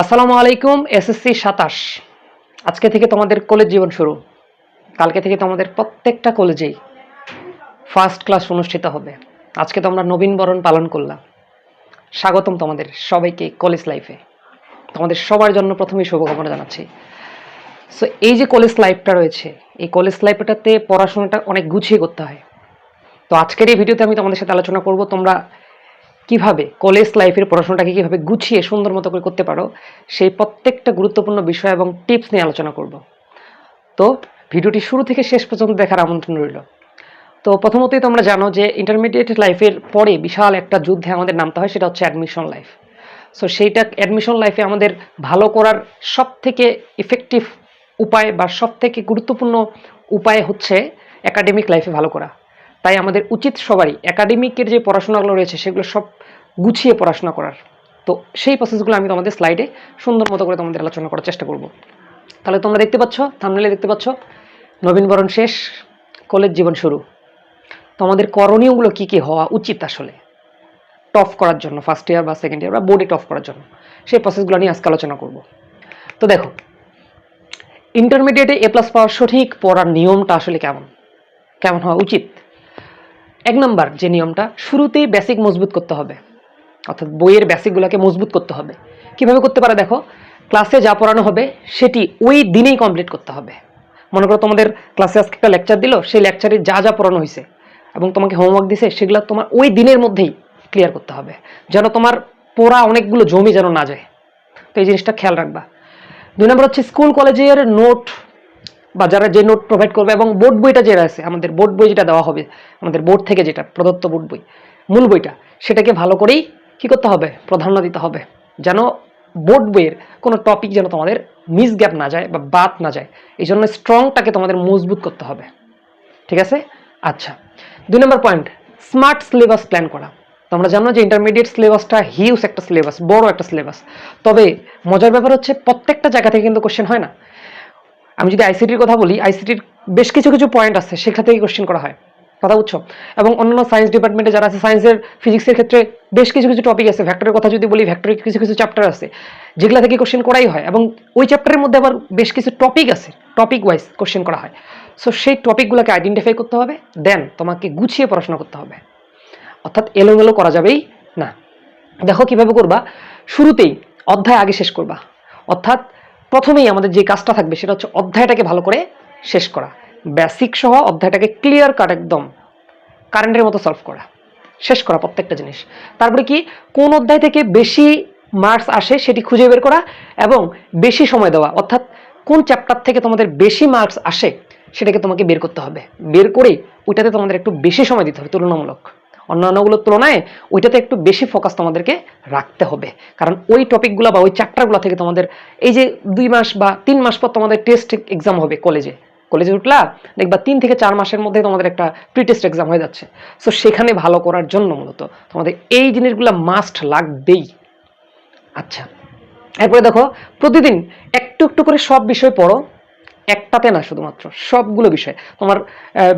আসসালামু আলাইকুম, এসএসসি সাতাশ। আজকে থেকে তোমাদের কলেজ জীবন শুরু। কালকে থেকে তোমাদের প্রত্যেকটা কলেজেই ফার্স্ট ক্লাস অনুষ্ঠিত হবে। আজকে তোমরা নবীন বরণ পালন করলাম স্বাগতম তোমাদের সবাইকে কলেজ লাইফে তোমাদের সবার জন্য প্রথমেই শুভকামনা জানাচ্ছি। সো এই যে কলেজ লাইফটা রয়েছে, এই কলেজ লাইফটাতে পড়াশোনাটা অনেক গুছিয়ে করতে হয়। তো আজকের এই ভিডিওতে আমি তোমাদের সাথে আলোচনা করব। তোমরা কীভাবে কলেজ লাইফের পড়াশোনাটাকে কীভাবে গুছিয়ে সুন্দর মতো করে করতে পারো, সেই প্রত্যেকটা গুরুত্বপূর্ণ বিষয় এবং টিপস নিয়ে আলোচনা করব। তো ভিডিওটি শুরু থেকে শেষ পর্যন্ত দেখার আমন্ত্রণ রইল। তো প্রথমতই তোমরা জানো যে ইন্টারমিডিয়েট লাইফের পরে বিশাল একটা যুদ্ধে আমাদের নামতে হয়, সেটা হচ্ছে অ্যাডমিশন লাইফ সো সেইটা অ্যাডমিশন লাইফে আমাদের ভালো করার সব থেকে ইফেক্টিভ উপায় বা সব থেকে গুরুত্বপূর্ণ উপায় হচ্ছে একাডেমিক লাইফে ভালো করা। তাই আমাদের উচিত সবারই একাডেমিকের যে পড়াশোনাগুলো রয়েছে, সেগুলো সব গুছিয়ে পড়াশোনা করার। তো সেই প্রসেসগুলো আমি তোমাদের স্লাইডে সুন্দর মতো করে তোমাদের আলোচনা করার চেষ্টা করব। তাহলে তোমরা দেখতে পাচ্ছ থামনেলে দেখতে পাচ্ছ, নবীনবরণ শেষ কলেজ জীবন শুরু। তোমাদের করণীয়গুলো কি কি হওয়া উচিত আসলে? টফ করার জন্য ফার্স্ট ইয়ার বা সেকেন্ড ইয়ার বা বোর্ডে টফ করার জন্য, সেই প্রসেসগুলো নিয়ে আজকে আলোচনা করব। তো দেখো ইন্টারমিডিয়েটে এ প্লাস পাওয়ার সঠিক পড়ার নিয়মটা আসলে কেমন? কেমন হওয়া উচিত? এক নম্বর যে নিয়মটা, শুরুতেই বেসিক মজবুত করতে হবে। অর্থাৎ বইয়ের বেসিকগুলোকে মজবুত করতে হবে। কীভাবে করতে পারে দেখো ক্লাসে যা পড়ানো হবে, সেটি ওই দিনেই কমপ্লিট করতে হবে। মনে করো তোমাদের ক্লাসে আজকে একটা লেকচার দিল, সেই লেকচারে যা যা পড়ানো হয়েছে এবং তোমাকে হোমওয়ার্ক দিছে, সেগুলো তোমার ওই দিনের মধ্যেই ক্লিয়ার করতে হবে। যেন তোমার পড়া অনেকগুলো জমি যেন না যায়। তো এই জিনিসটা খেয়াল রাখবা। দুই নম্বর হচ্ছে স্কুল কলেজের নোট বা যারা যে নোট প্রোভাইড করবে এবং বোর্ড বইটা যেটা আছে, আমাদের বোর্ড বই যেটা দেওয়া হবে, আমাদের বোর্ড থেকে যেটা, প্রদত্ত বোর্ড বই, মূল বইটা, সেটাকে ভালো করেই কি করতে হবে? প্রাধান্য দিতে হবে, যেন বোর্ড বইয়ের কোনো টপিক যেন তোমাদের মিস গ্যাপ না যায় বা বাদ না যায়। এই জন্য স্ট্রংটাকে তোমাদের মজবুত করতে হবে। ঠিক আছে? আচ্ছা দুই নম্বর পয়েন্ট স্মার্ট সিলেবাস প্ল্যান করা। তোমরা জানো যে ইন্টারমিডিয়েট সিলেবাসটা হিউজ একটা সিলেবাস বড় একটা সিলেবাস তবে মজার ব্যাপার হচ্ছে, প্রত্যেকটা জায়গা থেকে কিন্তু কোশ্চেন হয় না। আমি যদি আইসিটির কথা বলি আইসিটির বেশ কিছু কিছু পয়েন্ট আছে, সেখান থেকে কোশ্চেন করা হয়, কথা বুঝছ? এবং অন্যান্য সায়েন্স ডিপার্টমেন্টে যারা আছে সায়েন্সের ফিজিক্সের ক্ষেত্রে বেশ কিছু কিছু টপিক আছে ভ্যাক্টরের কথা যদি বলি ভ্যাক্টরের কিছু কিছু চ্যাপ্টার আছে, যেগুলো থেকে কোশ্চেন করাই হয়, এবং ওই চ্যাপ্টারের মধ্যে আবার বেশ কিছু টপিক আছে টপিক ওয়াইজ কোশ্চেন করা হয়। সো সেই টপিকগুলোকে আইডেন্টিফাই করতে হবে দেন তোমাকে গুছিয়ে পড়াশোনা করতে হবে। অর্থাৎ এলোমেলো করা যাবেই না। দেখো কীভাবে করবা? শুরুতেই অধ্যায় আগে শেষ করবা। অর্থাৎ প্রথমেই আমাদের যে কাজটা থাকবে সেটা হচ্ছে অধ্যায়টাকে ভালো করে শেষ করা। বেসিক সহ অধ্যায়টাকে ক্লিয়ার কাট একদম কারেন্টের মতো সলভ করা। শেষ করা প্রত্যেকটা জিনিস। তারপরে কি? কোন অধ্যায় থেকে বেশি মার্কস আসে সেটি খুঁজে বের করা এবং বেশি সময় দেওয়া। অর্থাৎ কোন চ্যাপ্টার থেকে তোমাদের বেশি মার্কস আসে সেটাকে তোমাকে বের করতে হবে। বের করে ওইটাতে তোমাদের একটু বেশি সময় দিতে হবে, তুলনামূলক। অন্যান্যগুলোর তুলনায় ওইটাতে একটু বেশি ফোকাস তোমাদেরকে রাখতে হবে। কারণ ওই টপিকগুলো বা ওই চ্যাপ্টারগুলো থেকে তোমাদের এই যে দুই মাস বা তিন মাস পর তোমাদের টেস্ট এক্সাম হবে কলেজে কলেজে উঠলা, দেখবা তিন থেকে চার মাসের মধ্যে তোমাদের একটা প্রি টেস্ট এক্সাম হয়ে যাচ্ছে। সো সেখানে ভালো করার জন্য মূলত তোমাদের এই জিনিসগুলো মাস্ট লাগবেই। আচ্ছা এরপরে দেখো, প্রতিদিন একটু একটু করে সব বিষয় পড়ো। একটাতে না শুধুমাত্র সবগুলো বিষয়। তোমার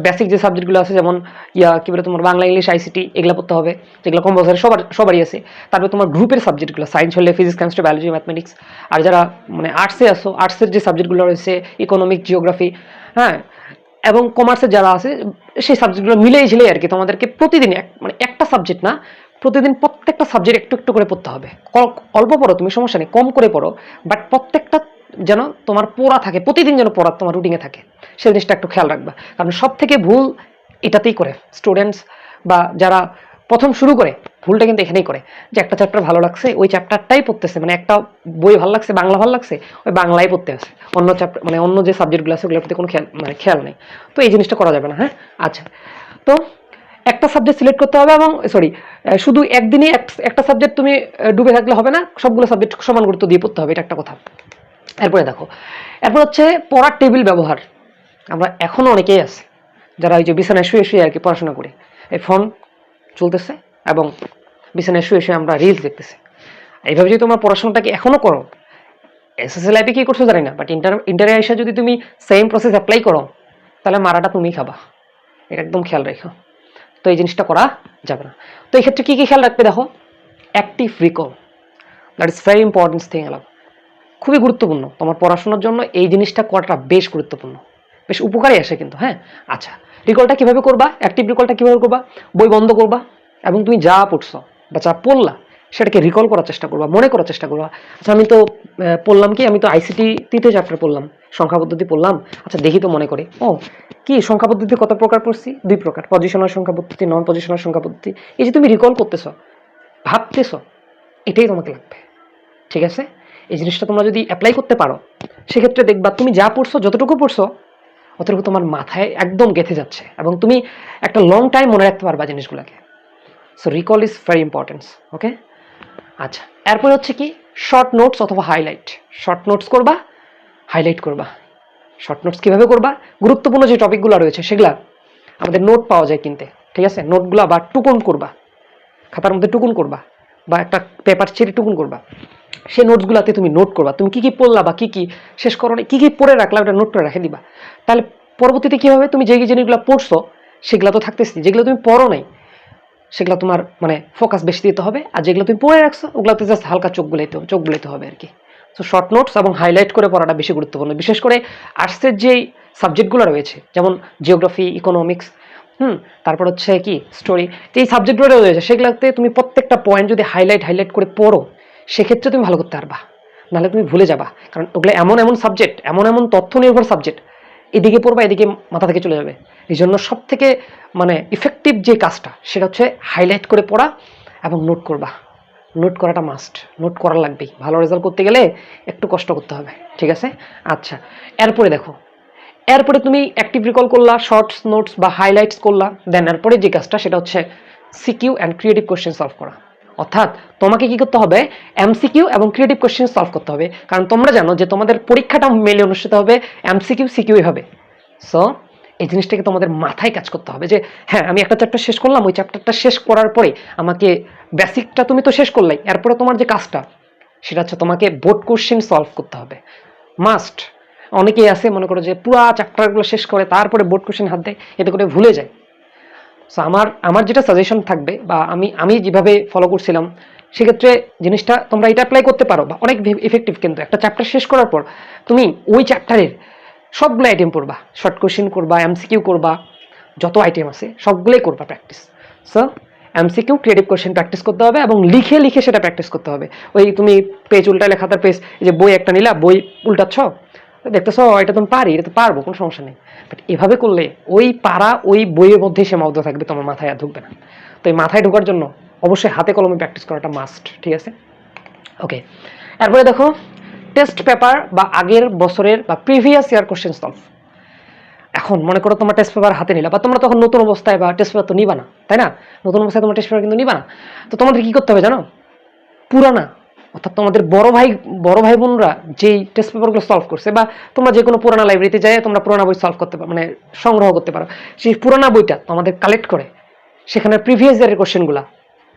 বেসিক যে সাবজেক্টগুলো আছে, যেমন, ইয়া, কি বলে তোমার, বাংলা, ইংলিশ আইসিটি এগুলো পড়তে হবে, যেগুলো কম্পালসারি সবার, সবারই আছে। তারপরে তোমার গ্রুপের সাবজেক্টগুলো সায়েন্স হলে ফিজিক্স কেমিস্ট্রি বায়োলজি ম্যাথমেটিক্স আর যারা মানে আর্টসে আসো আর্টসের যে সাবজেক্টগুলো রয়েছে ইকোনমিক জিওগ্রাফি হ্যাঁ এবং কমার্সের যারা আছে, সেই সাবজেক্টগুলো মিলেই ঝিলেই আর কি তোমাদেরকে প্রতিদিন এক মানে একটা সাবজেক্ট না, প্রতিদিন প্রত্যেকটা সাবজেক্ট একটু একটু করে পড়তে হবে। অল্প পড়ো, তুমি সমস্যা নেই, কম করে পড়ো বাট প্রত্যেকটা যেন তোমার পড়া থাকে, প্রতিদিন যেন পড়া তোমার রুটিনে থাকে। সেই জিনিসটা একটু খেয়াল রাখবা। কারণ সব থেকে ভুল এটাতেই করে স্টুডেন্টস বা যারা প্রথম শুরু করে, ভুলটা কিন্তু এখানেই করে। যে একটা চ্যাপ্টার ভালো লাগছে, ওই চ্যাপ্টারটাই পড়তেছে মানে একটা বই ভালো লাগছে, বাংলা ভালো লাগছে, ওই বাংলায় পড়তে আছে। অন্য চ্যাপ্টার মানে অন্য যে সাবজেক্টগুলো আছে, ওগুলোর প্রতি কোনো খেয়াল মানে খেয়াল নেই। তো এই জিনিসটা করা যাবে না হ্যাঁ? আচ্ছা। তো একটা সাবজেক্ট সিলেক্ট করতে হবে এবং সরি শুধু একদিনই একটা সাবজেক্ট তুমি ডুবে থাকলে হবে না, সবগুলো সাবজেক্ট সমান গুরুত্ব দিয়ে পড়তে হবে, এটা একটা কথা। এরপরে দেখো। এরপর হচ্ছে পড়ার টেবিল ব্যবহার। আমরা এখনও অনেকেই আছে যারা ওই যে বিছানায় শুয়ে শুয়ে আর কি পড়াশোনা করে। এই ফোন চলতেছে এবং বিছানায় শুয়ে শুয়ে আমরা রিলস দেখতেছি। এইভাবে যদি তোমার পড়াশোনাটাকে এখনও করো এসএসসি লাইফে কি করছ জানি না বাট ইন্টার ইন্টারে এসে যদি তুমি সেম প্রসেস অ্যাপ্লাই করো, তাহলে মারাটা তুমি খাবা। এটা একদম খেয়াল রেখো। তো এই জিনিসটা করা যাবে না। তো এই ক্ষেত্রে কী কি খেয়াল রাখবে দেখো? Active recall that is very important thing allow খুবই গুরুত্বপূর্ণ। তোমার পড়াশোনার জন্য এই জিনিসটা করাটা বেশ গুরুত্বপূর্ণ। বেশ উপকারী আসে কিন্তু হ্যাঁ? আচ্ছা রিকলটা কীভাবে করবা? অ্যাক্টিভ রিকলটা কীভাবে করবা? বই বন্ধ করবা? এবং তুমি যা পড়ছো বা যা পড়লা, সেটাকে রিকল করার চেষ্টা করবা, মনে করার চেষ্টা করবা। আচ্ছা আমি তো পড়লাম কি? আমি তো আইসিটি তৃতীয় চ্যাপ্টার পড়লাম, সংখ্যা পদ্ধতি পড়লাম। আচ্ছা দেখি তো মনে করি। ও, কি সংখ্যা পদ্ধতি কত প্রকার পড়ছি? দুই প্রকার পজিশনাল সংখ্যা পদ্ধতি নন পজিশনাল সংখ্যা পদ্ধতি। এই যে তুমি রিকল করতেছো, ভাবতেছো, এটাই তোমাকে লাগবে। ঠিক আছে? এই জিনিসটা তোমরা যদি অ্যাপ্লাই করতে পারো, সেক্ষেত্রে দেখবা তুমি যা পড়ছো, যতটুকু পড়ছো, অতটুকু তোমার মাথায় একদম গেঁথে যাচ্ছে এবং তুমি একটা লং টাইম মনে রাখতে পারবা জিনিসগুলোকে। So recall is very importance okay আচ্ছা এরপরে হচ্ছে কি শর্ট নোটস অথবা হাইলাইট শর্ট নোটস করবা হাইলাইট করবা। শর্ট নোটস কীভাবে করবা? গুরুত্বপূর্ণ যে টপিকগুলো রয়েছে, সেগুলা আমাদের নোট পাওয়া যায় কিনতে, ঠিক আছে? নোটগুলো আবার টুকুন করবা, খাতার মধ্যে টুকুন করবা বা একটা পেপার ছেড়ে টুকুন করবা। সেই নোটসগুলোতে তুমি নোট করবা। তুমি কি কি পড়লা বা কি কি শেষ করো কি কি পড়ে রাখলা ওটা নোট করে রেখে দিবা। তাহলে পরবর্তীতে কী হবে তুমি যে জিনিসগুলো পড়ছো, সেগুলো তো থাকতেছি, যেগুলো তুমি পড়ো নাই, সেগুলো তোমার মানে ফোকাস বেশি দিতে হবে, আর যেগুলো তুমি পড়ে রাখছো, ওগুলোতে জাস্ট হালকা চোখ বুলাইতে হবে চোখ বুলাইতে হবে আর কি সো শর্ট নোটস এবং হাইলাইট করে পড়াটা বেশি গুরুত্বপূর্ণ। বিশেষ করে আর্টসের যেই সাবজেক্টগুলো রয়েছে, যেমন জিওগ্রাফি ইকোনমিক্স হুম, তারপর হচ্ছে কি স্টোরি এই সাবজেক্টগুলো রয়েছে, সেগুলোতে তুমি প্রত্যেকটা পয়েন্ট যদি হাইলাইট হাইলাইট করে পড়ো সেক্ষেত্রে তুমি ভালো করতে পারবা। নাহলে তুমি ভুলে যাবা। কারণ ওগুলো এমন এমন সাবজেক্ট এমন এমন তথ্য নির্ভর সাবজেক্ট এদিকে পড়বা, এদিকে মাথা থেকে চলে যাবে। এই জন্য সব থেকে মানে ইফেক্টিভ যে কাজটা, সেটা হচ্ছে হাইলাইট করে পড়া এবং নোট করবা। নোট করাটা মাস্ট নোট করা লাগবেই। ভালো রেজাল্ট করতে গেলে একটু কষ্ট করতে হবে, ঠিক আছে? আচ্ছা এরপরে দেখো। এরপরে তুমি অ্যাক্টিভ রিকল করলা শর্টস নোটস বা হাইলাইটস করলা দেন এরপরে যে কাজটা, সেটা হচ্ছে CQ and creative question solve করা। অর্থাৎ তোমাকে কি করতে হবে? এমসিকিউ এবং ক্রিয়েটিভ কোয়েশ্চেন সলভ করতে হবে। কারণ তোমরা জানো যে তোমাদের পরীক্ষাটা মেলে অনুষ্ঠিত হবে এমসিকিউ সিকিউ হবে। সো এই জিনিসটাকে তোমাদের মাথায় কাজ করতে হবে যে হ্যাঁ আমি একটা চ্যাপ্টার শেষ করলাম, ওই চ্যাপ্টারটা শেষ করার পরে আমাকে বেসিকটা তুমি তো শেষ করলাই, এরপরে তোমার যে কাজটা, সেটা হচ্ছে তোমাকে বোর্ড কোশ্চেন সলভ করতে হবে। মাস্ট অনেকেই আছে, মনে করো যে পুরা চ্যাপ্টারগুলো শেষ করে তারপরে বোর্ড কোশ্চেন হাত দেয়, এতে করে ভুলে যায়। সো আমার আমার যেটা সাজেশন থাকবে বা আমি আমি যেভাবে ফলো করছিলাম, সেক্ষেত্রে জিনিসটা তোমরা এটা অ্যাপ্লাই করতে পারো বা অনেক ইফেক্টিভ কিন্তু। একটা চ্যাপ্টার শেষ করার পর তুমি ওই চ্যাপ্টারের সবগুলো আইটেম পড়বা শর্ট কোশ্চেন করবা এমসিকিউ করবা, যত আইটেম আছে, সবগুলোই করবা practice so MCQ creative question practice করতে হবে এবং লিখে লিখে সেটা প্র্যাকটিস করতে হবে। ওই তুমি পেজ উল্টালে খাতার পেজ যে বই একটা নিলা, বই উল্টাচ্ছ দেখতেছ, এটা তুমি পারি, এটা তো পারব, কোনো সমস্যা নেই। বাট এভাবে করলে ওই পারা ওই বইয়ের মধ্যেই সীমাবদ্ধ থাকবে, তোমার মাথায় আর ঢুকবে না। তো এই মাথায় ঢোকার জন্য অবশ্যই হাতে কলমে প্র্যাকটিস করাটা মাস্ট ঠিক আছে? ওকে এরপরে দেখো টেস্ট পেপার বা আগের বছরের বা প্রিভিয়াস ইয়ার কোশ্চেন সলভ এখন মনে করো তোমার টেস্ট পেপার হাতে নিলা, বা তোমরা তখন নতুন অবস্থায় বা টেস্ট পেপার তো নিবা না, তাই না? নতুন অবস্থায় তোমার টেস্ট পেপার কিন্তু নিবা না। তো তোমাদের কি করতে হবে জানো? পুরানা অর্থাৎ তোমাদের বড় ভাই বড় ভাই বোনরা যেই টেস্ট পেপারগুলো সলভ করছে বা তোমরা যে কোনো পুরানা লাইব্রেরিতে যাই তোমরা পুরানা বই সলভ করতে পারো মানে সংগ্রহ করতে পারো। সেই পুরানা বইটা তোমাদের কালেক্ট করে সেখানে প্রিভিয়াস ইয়ারের কোশ্চেনগুলো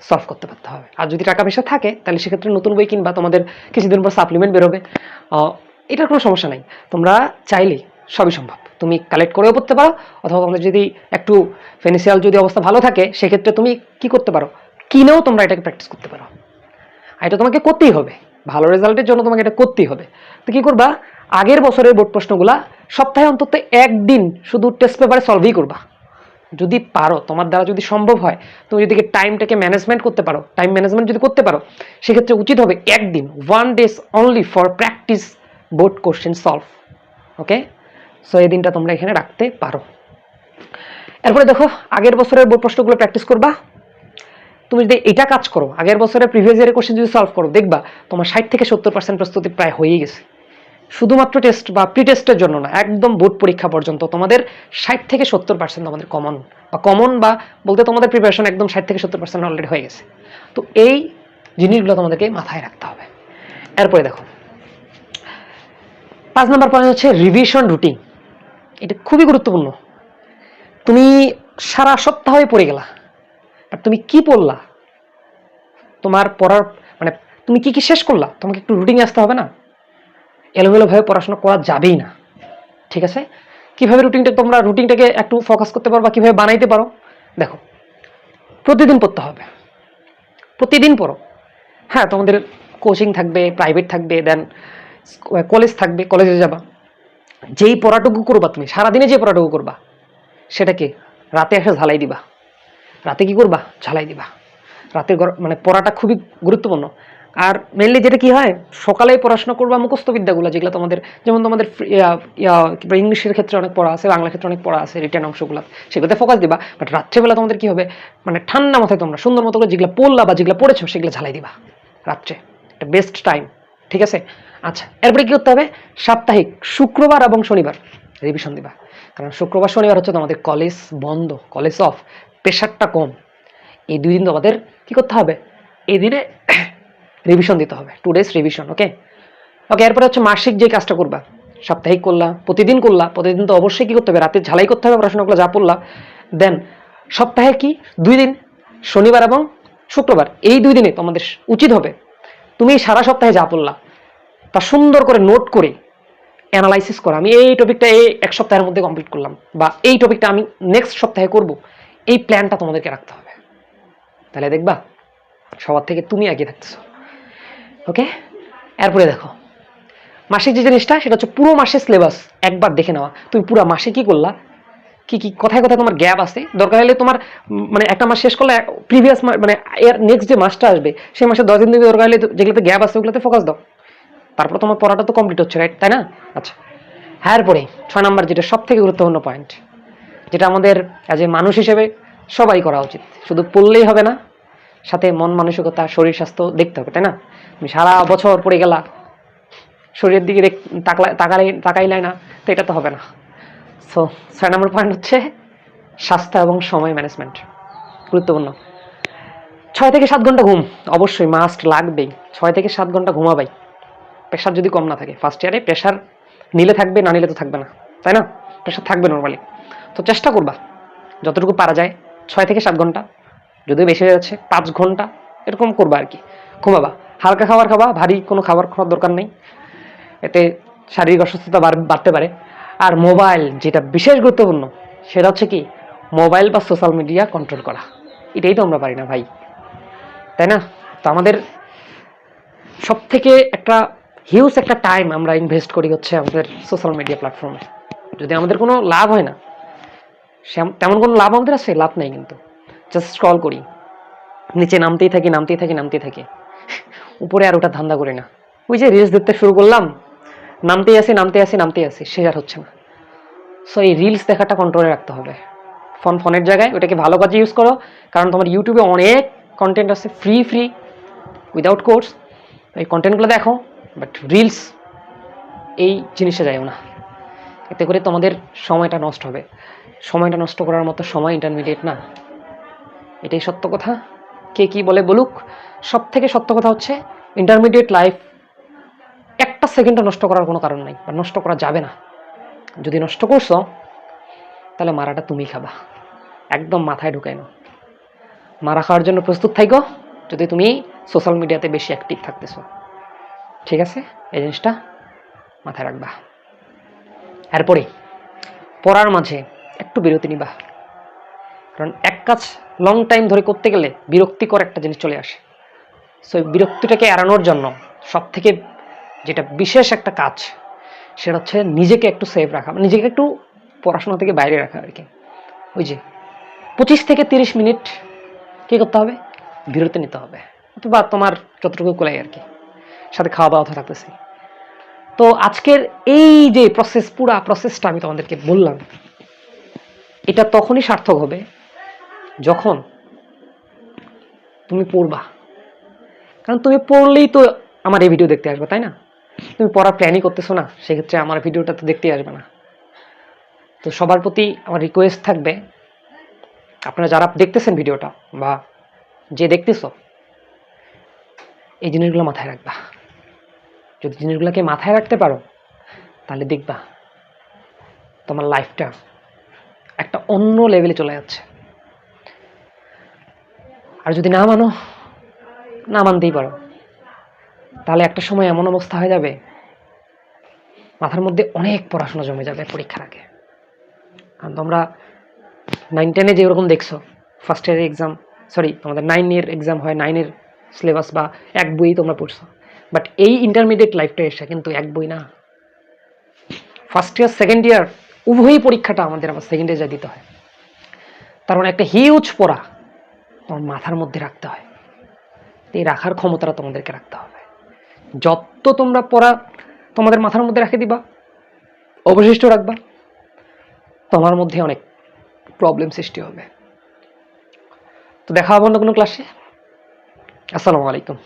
সলভ করতে পারতে হবে। আর যদি টাকা পয়সা থাকে, তাহলে সেক্ষেত্রে নতুন বই কিনবা, তোমাদের কিছুদিন পর সাপ্লিমেন্ট বেরোবে। এটার কোনো সমস্যা নাই। তোমরা চাইলেই সবই সম্ভব। তুমি কালেক্ট করেও পড়তে পারো, অথবা তোমাদের যদি একটু ফিনান্সিয়াল যদি অবস্থা ভালো থাকে, সেক্ষেত্রে তুমি কি করতে পারো? কিনেও তোমরা এটাকে প্র্যাকটিস করতে পারো। এটা তোমাকে করতেই হবে। ভালো রেজাল্টের জন্য তোমাকে এটা করতেই হবে। তো কি করবা? আগের বছরের বোর্ড প্রশ্নগুলা সপ্তাহে অন্তত একদিন শুধু টেস্ট পেপারে সলভই করবা। যদি পারো, তোমার দ্বারা যদি সম্ভব হয়, তুমি যদি টাইমটাকে ম্যানেজমেন্ট করতে পারো টাইম ম্যানেজমেন্ট যদি করতে পারো, সেক্ষেত্রে উচিত হবে একদিন one days only for practice board question solve okay so এই দিনটা তোমরা এখানে রাখতে পারো। এরপরে দেখো, আগের বছরের বোর্ড প্রশ্নগুলো প্র্যাকটিস করবা। তুমি যদি এটা কাজ করো, আগের বছরের প্রিভিয়াস ইয়ারের কোশ্চেন যদি সলভ করো, দেখবা তোমার ষাট থেকে সত্তর পার্সেন্ট প্রস্তুতি প্রায় হয়েই গেছে। শুধুমাত্র টেস্ট বা প্রি টেস্টের জন্য না, একদম বোর্ড পরীক্ষা পর্যন্ত তোমাদের ষাট থেকে সত্তর পার্সেন্ট তোমাদের কমন বা কমন বা বলতে তোমাদের প্রিপারেশন একদম ষাট থেকে সত্তর পার্সেন্ট অলরেডি হয়ে গেছে। তো এই জিনিসগুলো তোমাদেরকে মাথায় রাখতে হবে। এরপরে দেখো, পাঁচ নম্বর পয়েন্ট হচ্ছে রিভিশন রুটিন এটা খুবই গুরুত্বপূর্ণ। তুমি সারা সপ্তাহে পড়ে গেলা। আর তুমি কি পড়লা তোমার পড়ার মানে তুমি কি কি শেষ করলা? তোমাকে একটু রুটিনে আসতে হবে না? এলোমেলোভাবে পড়াশোনা করা যাবেই না। ঠিক আছে? কীভাবে রুটিনটা তোমরা রুটিনটাকে একটু ফোকাস করতে পারো বা কীভাবে বানাইতে পারো? দেখো, প্রতিদিন পড়তে হবে। প্রতিদিন পড়ো। হ্যাঁ তোমাদের কোচিং থাকবে প্রাইভেট থাকবে দেন কলেজ থাকবে কলেজে যাবা। যেই পড়াটুকু করবা তুমি, সারাদিনে যে পড়াটুকু করবা, সেটাকে রাতে এসে ঝালাই দিবা। রাতে কি করবা? ঝালাই দিবা। রাতের মানে পড়াটা খুবই গুরুত্বপূর্ণ। আর মেনলি যেটা কি হয় সকালে পড়াশোনা করবা মুখস্থ বিদ্যাগুলো যেগুলো তোমাদের যেমন তোমাদের ইংলিশের ক্ষেত্রে অনেক পড়া আছে, বাংলা ক্ষেত্রে অনেক পড়া আছে রিটার্ন অংশগুলো। সেগুলোতে ফোকাস দিবা বাট রাত্রেবেলা তোমাদের কি হবে? মানে ঠান্ডা মাথায় তোমরা, সুন্দর মতো করে যেগুলো পড়লা বা যেগুলো পড়েছো, সেগুলো ঝালাই দিবা রাত্রে। এটা বেস্ট টাইম ঠিক আছে? আচ্ছা এরপরে কি করতে হবে? সাপ্তাহিক শুক্রবার এবং শনিবার রিভিশন দিবা। কারণ শুক্রবার, শনিবার হচ্ছে তোমাদের কলেজ বন্ধ কলেজ অফ প্রেশারটা কম। এই দুই দিন তোমাদের কি করতে হবে? এই দিনে রিভিশন দিতে হবে। Two days revision okay okay এরপরে হচ্ছে মাসিক যে কাজটা করবা, সাপ্তাহিক করলা, প্রতিদিন করলা, প্রতিদিন তো অবশ্যই কী করতে হবে? রাতে ঝালাই করতে হবে, পড়াশোনাগুলো যা পড়লা। দেন সপ্তাহে কি? দুই দিন, শনিবার এবং শুক্রবার। এই দুই দিনে তোমাদের উচিত হবে তুমি সারা সপ্তাহে যা পড়লা, তা সুন্দর করে নোট করে অ্যানালাইসিস করা। আমি এই টপিকটা এই এক সপ্তাহের মধ্যে কমপ্লিট করলাম বা এই টপিকটা আমি নেক্সট সপ্তাহে করব। এই প্ল্যানটা তোমাদেরকে রাখতে হবে। তাহলে দেখবা, সবার থেকে তুমি আগে থাকতেছো। ওকে এরপরে দেখো, মাসিক যে জিনিসটা, সেটা হচ্ছে পুরো মাসের সিলেবাস একবার দেখে নেওয়া। তুমি পুরো মাসে কি করলা? কি কি, কথায় কথায় তোমার গ্যাপ আছে? দরকার হলে তোমার মানে একটা মাস শেষ করলে প্রিভিয়াস মানে এর নেক্সট যে মাসটা আসবে, সেই মাসে দশ দিন দিন দরকার হলে যেগুলোতে গ্যাপ আছে, ওগুলোতে ফোকাস দাও। তারপর তোমার পড়াটা তো কমপ্লিট হচ্ছে রাইট তাই না? আচ্ছা। হ্যাঁ এরপরে, ছয় নাম্বার যেটা সব থেকে গুরুত্বপূর্ণ পয়েন্ট যেটা আমাদের অ্যাজ এ মানুষ হিসেবে সবাই করা উচিত। শুধু পড়লেই হবে না, সাথে মন মানসিকতা, শরীর স্বাস্থ্য দেখতে হবে, তাই না? তুমি সারা বছর পড়ে গেলা, শরীরের দিকে তাকলা তাকাইলাই না, তো এটা তো হবে না। সো ছয় নম্বর পয়েন্ট হচ্ছে স্বাস্থ্য এবং সময় ম্যানেজমেন্ট গুরুত্বপূর্ণ। ছয় থেকে সাত ঘণ্টা ঘুম, অবশ্যই মাস্ট লাগবেই। ছয় থেকে সাত ঘণ্টা ঘুমাবাই। প্রেশার যদি কম না থাকে ফার্স্ট ইয়ারে প্রেশার নিলে থাকবে, না নিলে তো থাকবে না, তাই না? প্রেশার থাকবে নর্মালি তো চেষ্টা করবা। যতটুকু পারা যায়, ছয় থেকে সাত ঘণ্টা। যদিও বেশি হয়ে যাচ্ছে, পাঁচ ঘণ্টা। এরকম করবা আর কি। ঘুমাবা। হালকা খাবার খাবা, ভারী কোনো খাবার খাওয়ার দরকার নেই। এতে শারীরিক অসুস্থতা বাড়- বাড়তে পারে। আর মোবাইল যেটা বিশেষ গুরুত্বপূর্ণ, সেটা হচ্ছে কি, মোবাইল বা সোশ্যাল মিডিয়া কন্ট্রোল করা। এটাই তো আমরা পারি না ভাই। তাই না? তো আমাদের সব থেকে একটা হিউজ একটা টাইম আমরা ইনভেস্ট করি হচ্ছে আমাদের সোশ্যাল মিডিয়া প্ল্যাটফর্মে যদি আমাদের কোনো লাভ হয় না তেমন কোনো লাভ আমাদের আছে? লাভ নেই কিন্তু। জাস্ট স্ক্রল করি। নিচে নামতেই থাকি নামতেই থাকি নামতেই থাকি। উপরে আর ওটা ধান্দা করি না। ওই যে রিলস দেখতে শুরু করলাম, নামতেই আসি নামতে আসি নামতেই আসি সে আর হচ্ছে না। সো এই রিলস দেখাটা কন্ট্রোলে রাখতে হবে। ফোন ফোনের জায়গায় ওটাকে ভালো কাজে ইউজ করো। কারণ তোমার ইউটিউবে অনেক কন্টেন্ট আছে ফ্রি ফ্রি উইদাউট কোর্স এই কন্টেন্টগুলো দেখো বাট রিলস এই জিনিসে যাইও না। এতে করে তোমাদের সময়টা নষ্ট হবে। সময়টা নষ্ট করার মতো সময় ইন্টারমিডিয়েট না। এটাই সত্য কথা। কে কি বলে বলুক সব থেকে সত্য কথা হচ্ছে ইন্টারমিডিয়েট লাইফ একটা সেকেন্ডও নষ্ট করার কোনো কারণ নাই, বা নষ্ট করা যাবে না। যদি নষ্ট করছ, তাহলে মারাটা তুমি খাবা। একদম মাথায় ঢুকাই নাও। মারা খাওয়ার জন্য প্রস্তুত থাইকো, যদি তুমি সোশ্যাল মিডিয়াতে বেশি অ্যাক্টিভ থাকতেছো। ঠিক আছে? এই জিনিসটা মাথায় রাখবা। এরপরে পড়ার মাঝে একটু বিরতি নিবা। কারণ এক কাজ লং টাইম ধরে করতে গেলে বিরক্তিকর একটা জিনিস চলে আসে। সো বিরক্তিটাকে এড়ানোর জন্য সব থেকে যেটা বিশেষ একটা কাজ, সেটা হচ্ছে নিজেকে একটু সেভ রাখা মানে নিজেকে একটু পড়াশোনা থেকে বাইরে রাখা আর কি। ওই যে পঁচিশ থেকে তিরিশ মিনিট কী করতে হবে? বিরতি নিতে হবে। অথবা তোমার যতটুকু কোলাই আর কি। সাথে খাওয়া দাওয়া থাকতেছে তো আজকের এই যে প্রসেস পুরা প্রসেসটা আমি তোমাদেরকে বললাম, এটা তখনই সার্থক হবে যখন তুমি পড়বা। কারণ তুমি পড়লেই তো আমার এই ভিডিও দেখতে আসবে, তাই না? তুমি পড়ার প্ল্যানই করতেছো না, সেক্ষেত্রে আমার ভিডিওটা তো দেখতেই আসবে না। তো সবার প্রতি আমার রিকোয়েস্ট থাকবে, আপনারা যারা দেখতেছেন ভিডিওটা বা যে দেখতেছো, এই জিনিসগুলো মাথায় রাখবা। যদি জিনিসগুলোকে মাথায় রাখতে পারো, তাহলে দেখবা তোমার লাইফটা একটা অন্য লেভেলে চলে যাচ্ছে। আর যদি না মানো, না মানতেই পারো, তাহলে একটা সময় এমন অবস্থা হয়ে যাবে, মাথার মধ্যে অনেক পড়াশোনা জমে যাবে পরীক্ষার আগে। কারণ তোমরা নাইন টেনে যেরকম দেখছ ফার্স্ট ইয়ারের এক্সাম সরি তোমাদের নাইন এর এক্সাম হয় নাইনের সিলেবাস বা এক বই তোমরা পড়ছো। বাট এই ইন্টারমিডিয়েট লাইফটা এসে কিন্তু এক বই না। ফার্স্ট ইয়ার সেকেন্ড ইয়ার উভয়ই পরীক্ষাটা আমাদের আবার সেকেন্ড ইয়ার দিতে হয়। তার মানে একটা হিউজ পড়া তোমার মাথার মধ্যে রাখতে হয়। এই রাখার ক্ষমতাটা তোমাদেরকে রাখতে হবে। যত তোমরা পড়া তোমাদের মাথার মধ্যে রাখে দিবা, অবশিষ্ট রাখবা, তোমার মধ্যে অনেক প্রবলেম সৃষ্টি হবে। তো দেখা হবে অন্য কোনো ক্লাসে আসসালামু আলাইকুম।